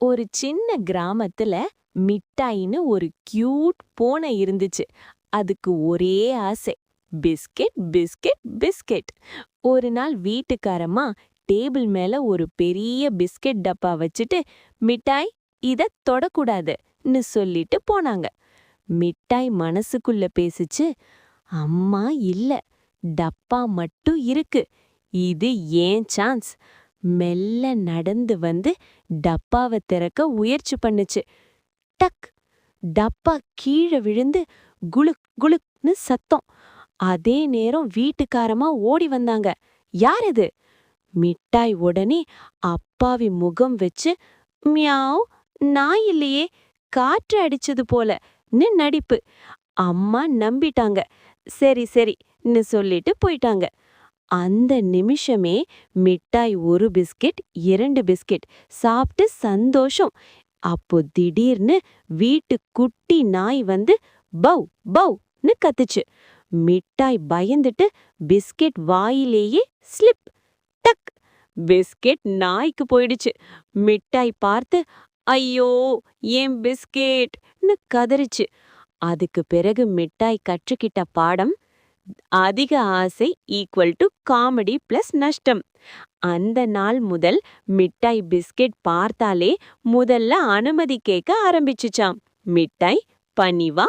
ஒரு சின்ன கிராமத்துல மிட்டாய்னு ஒரு கியூட் பூனை இருந்துச்சு. அதுக்கு ஒரே ஆசை. Biscuit biscuit biscuit. ஒரு நாள் வீட்டுக்காரம்மா டேபிள் மேல ஒரு பெரிய பிஸ்கெட் டப்பா வச்சுட்டு மிட்டாய் இத தொடக்கூடாதுன்னு சொல்லிட்டு போனாங்க. மிட்டாய் மனசுக்குள்ள பேசுச்சு அம்மா இல்ல டப்பா மட்டும் இருக்கு. இது ஏன் சான்ஸ்? மெல்ல நடந்து வந்து டப்பாவை திறக்க முயற்சி பண்ணுச்சு. டக்! டப்பா கீழே விழுந்து குளுக் குளுக்னு சத்தம். அதே நேரம் வீட்டுக்காரமா ஓடி வந்தாங்க. யார் இது மிட்டாய் உடனே அப்பாவி முகம் வச்சு மியாவ் நான் இல்லையே காற்று அடிச்சது போலன்னு நடிப்பு. அம்மா நம்பிட்டாங்க. சரி சரின்னு சொல்லிட்டு போயிட்டாங்க. அந்த நிமிஷமே மிட்டாய் ஒரு பிஸ்கெட் இரண்டு பிஸ்கெட். சாப்பிட்டு சந்தோஷம். அப்போ திடீர்னு வீட்டு குட்டி நாய் வந்து பவ் பவ்னு கத்துச்சு. மிட்டாய் பயந்துட்டு பிஸ்கெட் வாயிலேயே ஸ்லிப் டக் பிஸ்கெட் நாய்க்கு போயிடுச்சு. மிட்டாய் பார்த்து ஐயோ ஏன் பிஸ்கெட்னு கதறிச்சு. அதுக்கு பிறகு மிட்டாய் கற்றுக்கிட்ட பாடம் அதிக ஆசை ஈக்குவல் டு காமெடி பிளஸ் நஷ்டம். அந்த நாள் முதல் மிட்டாய் பிஸ்கெட் பார்த்தாலே முதல்ல அனுமதி கேட்க ஆரம்பிச்சுச்சாம். மிட்டாய் பனிவா